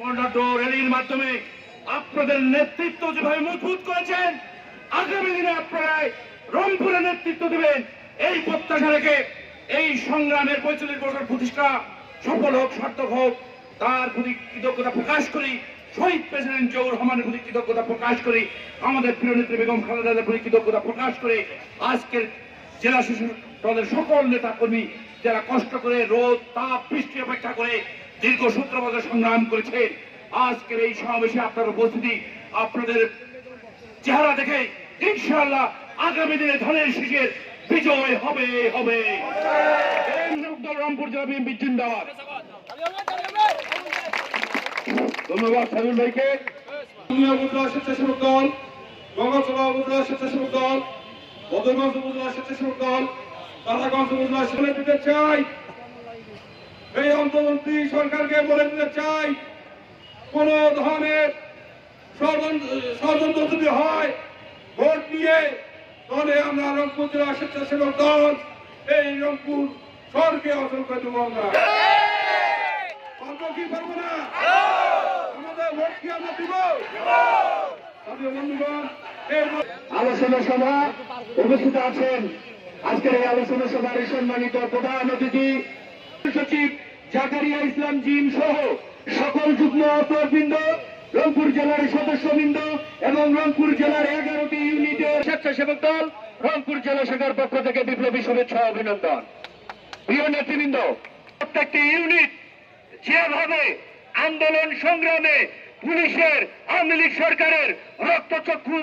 র্যালির মাধ্যমে আপনাদের নেতৃত্ব যেভাবে মজবুত করেছেন, আগামী দিনে আপনারা রংপুরে নেতৃত্ব দেবেন। এই প্রত্যাশা রেখে এই সংগ্রামের পঁয়তাল্লিশ বছর প্রতিষ্ঠা সফল হোক, সার্থক হোক, তার প্রতি কৃতজ্ঞতা প্রকাশ করি। শহীদ প্রেসিডেন্ট জিয়াউর রহমানের প্রতি কৃতজ্ঞতা প্রকাশ করি। আমাদের প্রিয় নেত্রী বেগম খালেদাদের প্রতি কৃতজ্ঞতা প্রকাশ করে। আজকের জেলা শাসক দলের সকল নেতা কর্মী যারা কষ্ট করে রোদ তাপ বৃষ্টি অপেক্ষা করে দীর্ঘ সূত্র বছর সংগ্রাম করেছেন আজকের এই সমাবেশে আপনার উপস্থিতি আপনাদের চেহারা দেখে ইনশাআল্লাহ আগামী দিনে ধানের শীষের বিজয় হবে হবে। রংপুর জেলা বিএনপি জিন্দাবাদ। ধন্যবাদ সাজুল ভাইকে। স্বেচ্ছাসেবক দল গঙ্গাচড়া উপজেলা স্বেচ্ছাসেবক দল বদরগঞ্জ উপজেলা স্বেচ্ছাসেবক দল কালাগঞ্জ উপজেলা বলে দিতে চাই, এই অন্তর্বর্তী সরকারকে বলে দিতে চাই, কোন ধরনের ষড়যন্ত্র যদি হয়, ভোট নিয়ে তাহলে আমরা রংপুর স্বেচ্ছাসেবক দল, এই রংপুর শহরকে অচল করে দেবো আমরা। কি পারব না? আমাদের ভোট কি আমরা দিব? আলোচনা সভা উপস্থিত আছেন আজকের এই আলোচনা সভার সম্মানিত প্রধান অতিথি, সচিব জাকারিয়া ইসলাম জিম সহ সকল যুগ্ম অপরবৃন্দ রংপুর জেলার সদস্যবৃন্দ এবং রংপুর জেলার এগারোটি ইউনিটের স্বেচ্ছাসেবক দল, রংপুর জেলা শাখার পক্ষ থেকে বিপ্লবী শুভেচ্ছা অভিনন্দন। প্রিয় নেতৃবৃন্দ, প্রত্যেকটি ইউনিট যেভাবে আন্দোলন সংগ্রামে পুলিশের, আওয়ামী লীগ সরকারের রক্তচক্ষু